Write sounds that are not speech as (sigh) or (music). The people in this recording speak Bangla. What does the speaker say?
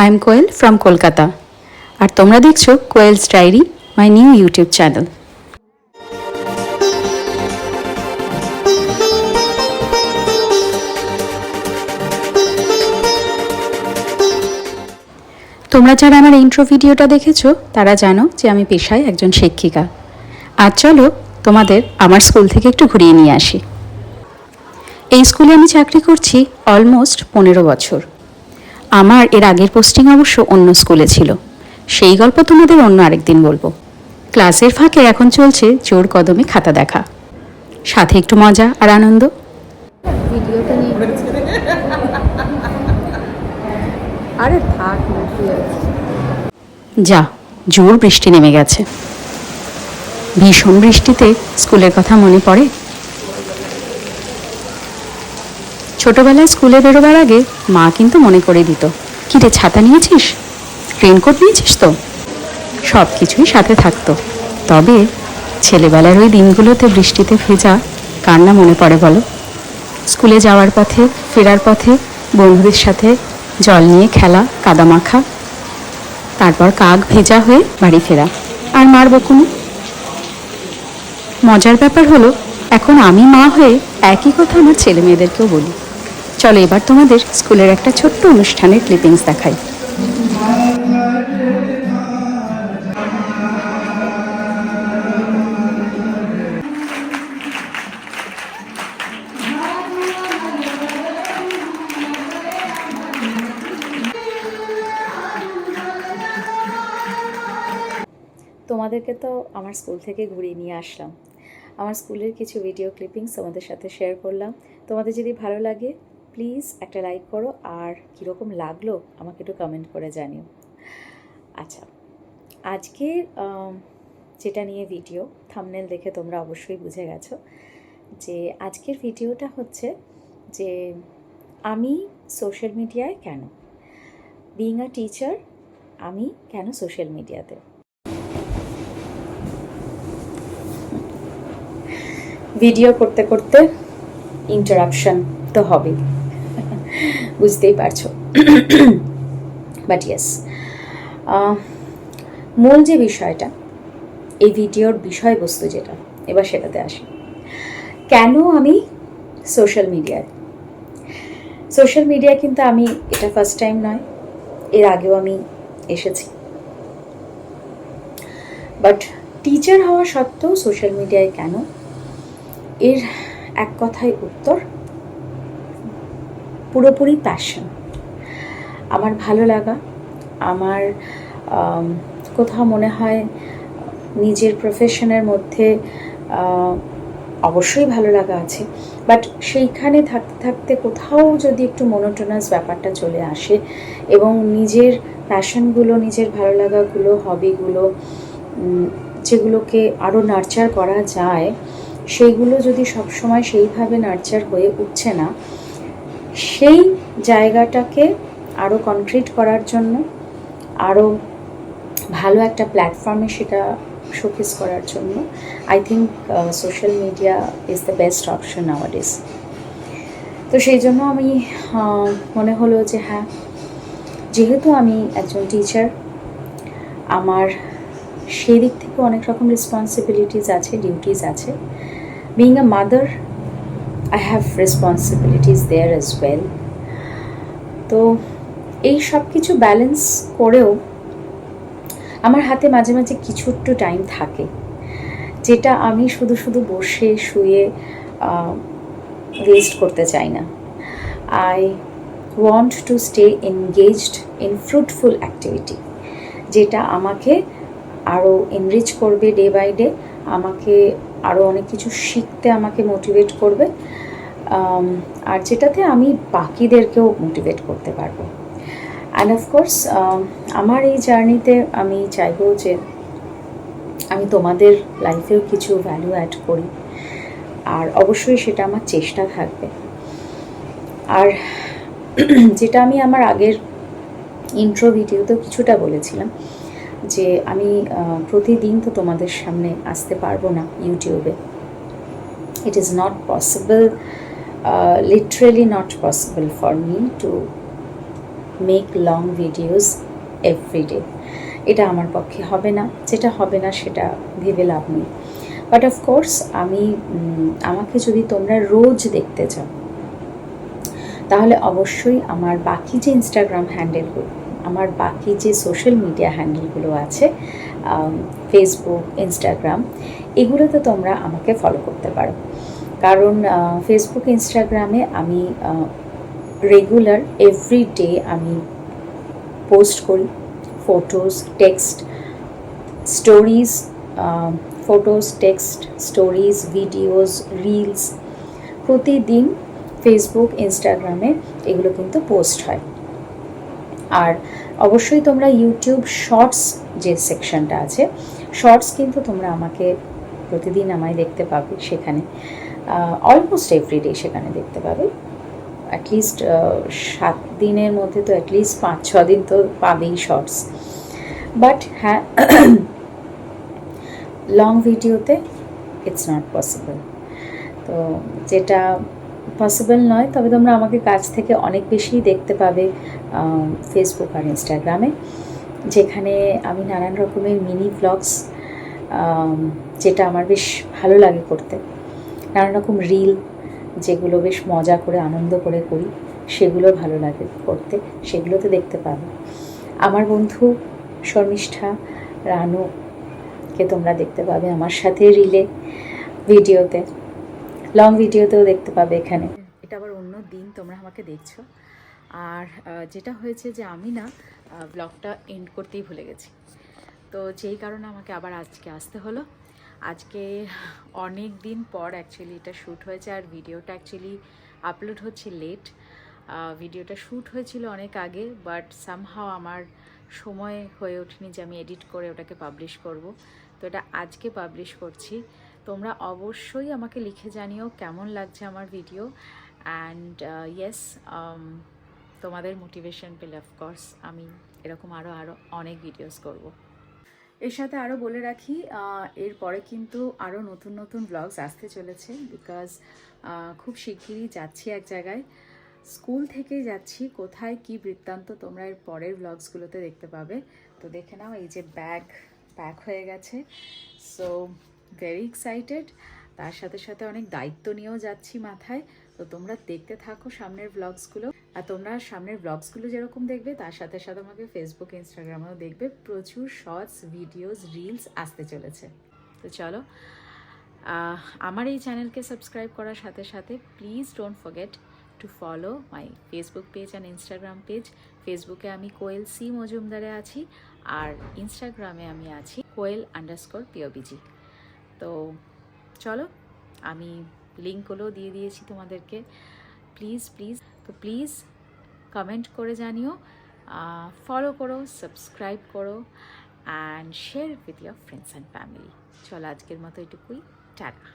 I am Koel from Kolkata আর তোমরা দেখছ Koel's diary my new YouTube channel তোমরা যারা আমার ইন্ট্রো ভিডিওটা দেখেছ, তারা জানো যে আমি পেশায় একজন শিক্ষিকা। আর চলো তোমাদের আমার স্কুল থেকে একটু ঘুরিয়ে নিয়ে আসি। এই স্কুলে আমি চাকরি করছি অলমোস্ট পনেরো বছর। আমার এর আগের পোস্টিং অবশ্য অন্য স্কুলে ছিল। সেই গল্প তোমাদের অন্য আরেকদিন বলব। ক্লাসের ফাঁকে এখন চলছে জোর কদমে খাতা দেখা। সাথে একটু মজা আর আনন্দ। (laughs) আরে থাক যা জোর বৃষ্টি নেমে গেছে। ভীষণ বৃষ্টিতে স্কুলের কথা মনে পড়ে? ছোটবেলায় স্কুলে বেরোবার আগে মা কিন্তু মনে করে দিত কি রে ছাতা নিয়েছিস? রেনকোট নিয়েছিস তো? সব কিছুই সাথে থাকতো। তবে ছেলেবেলার ওই দিনগুলোতে বৃষ্টিতে ভেজা কার না মনে পড়ে বলো। স্কুলে যাওয়ার পথে, ফেরার পথে, বন্ধুদের সাথে জল নিয়ে খেলা কাদা মাখা তারপর কাক ভেজা হয়ে বাড়ি ফেরা। আর মার বকুনি মজার ব্যাপার হলো, এখন আমি মা হয়ে একই কথা আমার ছেলে মেয়েদেরকেও বলি। চলো এবার তোমাদের স্কুলের একটা ছোট্ট অনুষ্ঠানের ক্লিপিংস দেখাই। তোমাদেরকে তো আমার স্কুল থেকে ঘুরিয়ে নিয়ে আসলাম। আমার স্কুলের কিছু ভিডিও ক্লিপিংস তোমাদের সাথে শেয়ার করলাম। তোমাদের যদি ভালো লাগে প্লিজ একটা লাইক করো, আর কীরকম লাগল আমাকে একটু কমেন্ট করে জানিও। আচ্ছা আজকে যেটা নিয়ে ভিডিও থামনেল দেখে তোমরা অবশ্যই বুঝে গেছো যে আজকের ভিডিওটা হচ্ছে যে আমি সোশ্যাল মিডিয়ায় কেন? বিইং আ টিচার আমি কেন সোশ্যাল মিডিয়াতে ভিডিও করতে করতে ইন্টারাপশন তো হবে বুঝতেই পারছ। বাট ইয়েস মূল যে বিষয়টা, এই ভিডিওর বিষয়বস্তু যেটা, এবার সেটাতে আসি। কেন আমি সোশ্যাল মিডিয়ায় সোশ্যাল মিডিয়ায় কিন্তু আমি, এটা ফার্স্ট টাইম নয়, এর আগেও আমি এসেছি। বাট টিচার হওয়া সত্ত্বেও সোশ্যাল মিডিয়ায় কেন? এর এক কথায় উত্তর পুরোপুরি প্যাশন আমার ভালো লাগা, আমার কোথাও মনে হয় নিজের প্রফেশনের মধ্যে অবশ্যই ভালো লাগা আছে। বাট সেইখানে থাকতে থাকতে কোথাও যদি একটু মনোটোনাস ব্যাপারটা চলে আসে এবং নিজের প্যাশনগুলো নিজের ভালো লাগাগুলো হবিগুলো যেগুলোকে আরও নার্চার করা যায়, সেইগুলো যদি সবসময় সেইভাবে নার্চার হয়ে উঠছে না সেই জায়গাটাকে আরও কনক্রিট করার জন্য আরও ভালো একটা প্ল্যাটফর্মে সেটা শোকেস করার জন্য I think social media is the best option nowadays তো সেই জন্য আমি মনে হলো যে হ্যাঁ যেহেতু আমি একজন টিচার আমার সেই দিক থেকে অনেক রকম রেসপন্সিবিলিটিস আছে ডিউটিস আছে। Being a mother I have responsibilities there as well তো এই সব কিছু ব্যালেন্স করেও আমার হাতে মাঝে মাঝে কিছু একটু টাইম থাকে, যেটা আমি শুধু শুধু বসে শুয়ে ওয়েস্ট করতে চাই না। I want to stay engaged in fruitful activity যেটা আমাকে আরও এনরিচ করবে ডে বাই ডে আমাকে আরও অনেক কিছু শিখতে আমাকে মোটিভেট করবে আর যেটাতে আমি বাকিদেরকেও মোটিভেট করতে পারব। অ্যান্ড অফকোর্স আমার এই জার্নিতে আমি চাইব যে আমি তোমাদের লাইফেও কিছু ভ্যালু অ্যাড করি, আর অবশ্যই সেটা আমার চেষ্টা থাকবে। আর (clears throat) যেটা আমি আমার আগের ইন্ট্রো ভিডিওতেও কিছুটা বলেছিলাম যে আমি প্রতিদিন তো তোমাদের সামনে আসতে পারব না ইউটিউবে। It is not possible literally not possible for me to make long videos everyday এটা আমার পক্ষে হবে না। যেটা হবে না সেটা ভেবে লাভ নেই। বাট অফকোর্স আমি আমাকে যদি তোমরা রোজ দেখতে চাও, তাহলে অবশ্যই আমার বাকি যে ইনস্টাগ্রাম হ্যান্ডেলগুলো আমার বাকি যে সোশ্যাল মিডিয়া হ্যান্ডেলগুলো আছে ফেসবুক ইনস্টাগ্রাম এগুলোতে তোমরা আমাকে ফলো করতে পারো। কারণ ফেসবুক ইনস্টাগ্রামে আমি রেগুলার এভরি ডে আমি পোস্ট করি। Photos text stories photos text stories videos reels প্রতিদিন ফেসবুক ইনস্টাগ্রামে এগুলো কিন্তু পোস্ট হয়। আর অবশ্যই তোমরা ইউটিউব শর্টস যে সেকশনটা আছে শর্টস কিন্তু তোমরা আমাকে প্রতিদিন আমায় দেখতে পাবে সেখানে। অলমোস্ট এভরিডে সেখানে দেখতে পাবে। অ্যাটলিস্ট সাত দিনের মধ্যে তো অ্যাটলিস্ট পাঁচ, ছ দিন তো পাবেই শর্টস বাট হ্যাঁ লং ভিডিওতে ইটস নট পসিবল তো যেটা পসিবল নয়, তবে তোমরা আমাকে কাছ থেকে অনেক বেশিই দেখতে পাবে ফেসবুক আর ইনস্টাগ্রামে যেখানে আমি নানান রকমের মিনি ব্লগস যেটা আমার বেশ ভালো লাগে করতে। নানান রকম রিল যেগুলো বেশ মজা করে, আনন্দ করে করি, সেগুলো ভালো লাগে করতে, সেগুলোতে দেখতে পাবে। আমার বন্ধু শর্মিষ্ঠা রানুকে তোমরা দেখতে পাবে আমার সাথে রিলে ভিডিওতে লং ভিডিওতেও দেখতে পাবে এখানে। এটা আবার অন্য দিন তোমরা আমাকে দেখছ। আর যেটা হয়েছে যে আমি না ব্লগটা এন্ড করতেই ভুলে গেছি। তো যেই কারণে আমাকে আবার আজকে আসতে হলো। আজকে অনেক দিন পর অ্যাকচুয়ালি এটা শ্যুট হয়েছে আর ভিডিওটা অ্যাকচুয়ালি আপলোড হচ্ছে লেট ভিডিওটা শ্যুট হয়েছিল অনেক আগে বাট সামহাও আমার সময় হয়ে ওঠেনি যে আমি এডিট করে ওটাকে পাবলিশ করব। তো এটা আজকে পাবলিশ করছি। তোমরা অবশ্যই আমাকে লিখে জানিও কেমন লাগছে আমার ভিডিও অ্যান্ড ইয়েস তোমাদের মোটিভেশন পেলে অফকোর্স আমি এরকম আরও আরও অনেক ভিডিওস করব। এর সাথে আরও বলে রাখি আহ, এরপরে কিন্তু আরও নতুন নতুন ব্লগস আসতে চলেছে বিকজ খুব শিগগিরই যাচ্ছি এক জায়গায়। স্কুল থেকেই যাচ্ছি কোথায় কি বৃত্তান্ত তোমরা এর পরের ব্লগসগুলোতে দেখতে পাবে। তো দেখে নাও এই যে ব্যাগ প্যাক হয়ে গেছে। সো ভেরি এক্সাইটেড তার সাথে সাথে অনেক দায়িত্ব নিয়েও যাচ্ছি মাথায়। তো তোমরা দেখতে থাকো সামনের ব্লগসগুলো আর তোমরা সামনের ব্লগসগুলো যেরকম দেখবে, তার সাথে সাথে আমাকে ফেসবুক ইনস্টাগ্রামেও দেখবে। প্রচুর শর্টস ভিডিওস রিলস আসতে চলেছে। তো চলো আমার এই চ্যানেলকে সাবস্ক্রাইব করার সাথে সাথে please don't forget to follow my Facebook page and Instagram page ফেসবুকে আমি কোয়েল সি মজুমদারে আছি। আর ইনস্টাগ্রামে আমি আছি কোয়েল আন্ডারস্কোর পিওবিজি তো চলো, আমি লিঙ্কগুলো দিয়ে দিয়েছি তোমাদেরকে। প্লিজ প্লিজ, তো প্লিজ কমেন্ট করে জানিও ফলো করো সাবস্ক্রাইব করো and share with your friends and family চলো, আজকের মতো এটুকুই। টাটা।